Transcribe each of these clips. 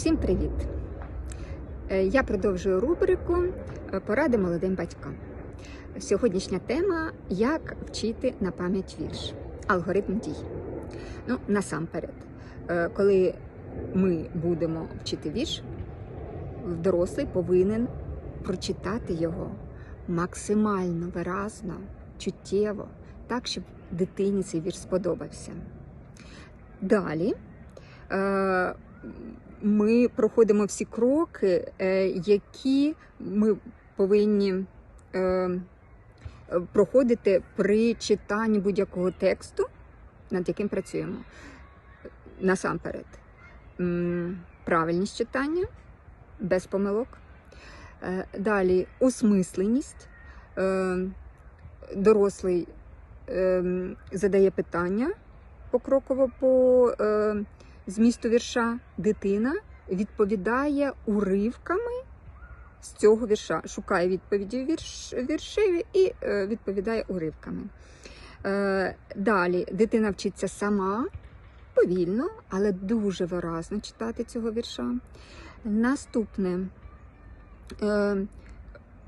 Всім привіт! Е, Я продовжую рубрику е, Поради молодим батькам. Сьогоднішня тема як вчити на пам'ять вірш. Алгоритм дій. Ну, насамперед, е, коли ми будемо вчити вірш, дорослий повинен прочитати його максимально виразно, чуттєво, так, щоб дитині цей вірш сподобався. Далі. Ми проходимо всі кроки, е, які ми повинні е, проходити при читанні будь-якого тексту, над яким працюємо. Насамперед, правильність читання без помилок. Е, Далі осмисленість. Дорослий е, задає питання покроково по змісту вірша. Дитина відповідає уривками з цього вірша, шукає відповіді вірш, віршеві і е, відповідає уривками. Е, Далі дитина вчиться сама, повільно, але дуже виразно читати цього вірша. Наступне е,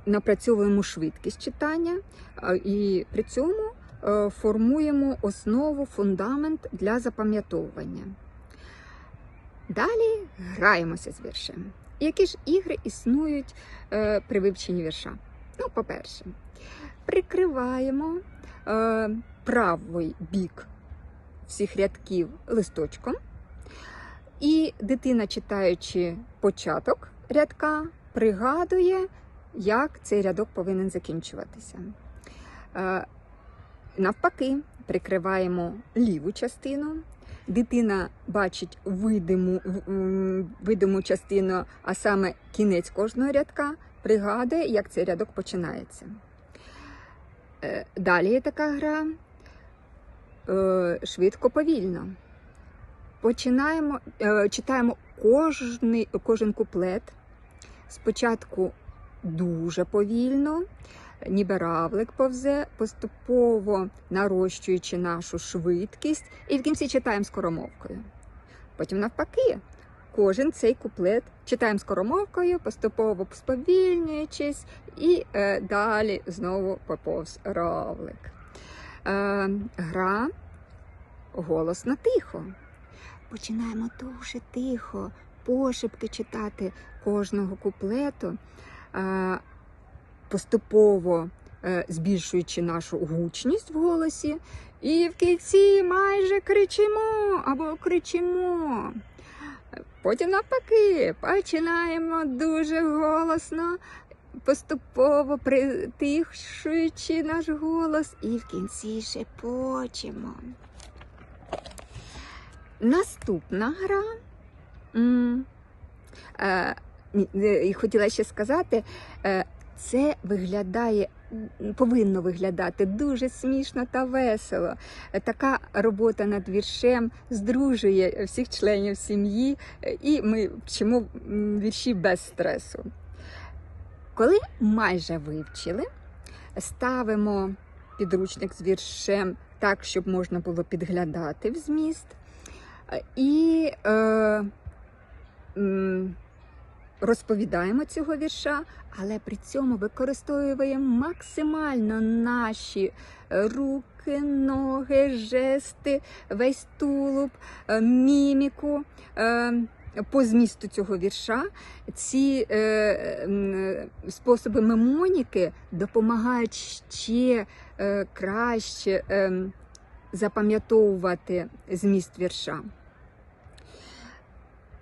напрацьовуємо швидкість читання і при цьому формуємо основу, фундамент для запам'ятовування. Далі граємося з віршем. Які ж ігри існують е, при вивченні вірша? Ну, по-перше, прикриваємо е, правий бік всіх рядків листочком, і дитина, читаючи початок рядка, пригадує, як цей рядок повинен закінчуватися. Е, навпаки, прикриваємо ліву частину. Дитина бачить видиму, видиму частину, а саме кінець кожного рядка, пригадує, як цей рядок починається. Е, Далі є така гра е, швидко повільно. Починаємо, е, читаємо кожний, кожен куплет. Спочатку дуже повільно, ніби равлик повзе, поступово нарощуючи нашу швидкість, і в кінці читаємо скоромовкою. Потім навпаки, кожен цей куплет читаємо скоромовкою, поступово сповільнюючись, і е, далі знову поповз равлик. Е, гра голосно тихо. Починаємо дуже тихо, пошепки читати кожного куплету. Поступово е, збільшуючи нашу гучність в голосі, і в кінці майже кричимо або кричимо. Потім навпаки, починаємо дуже голосно, поступово притихшуючи наш голос, і в кінці шепочемо. Наступна гра. Е, е, хотіла ще сказати, це виглядає, повинно виглядати дуже смішно та весело. Така робота над віршем здружує всіх членів сім'ї, е, і ми вчимо вірші без стресу. Коли майже вивчили, ставимо підручник з віршем так, щоб можна було підглядати в зміст. Е, І е, розповідаємо цього вірша, але при цьому використовуємо максимально наші е, руки, ноги, жести, весь тулуб, е, міміку. е, По змісту цього вірша ці способи мемоніки допомагають ще краще е, запам'ятовувати зміст вірша.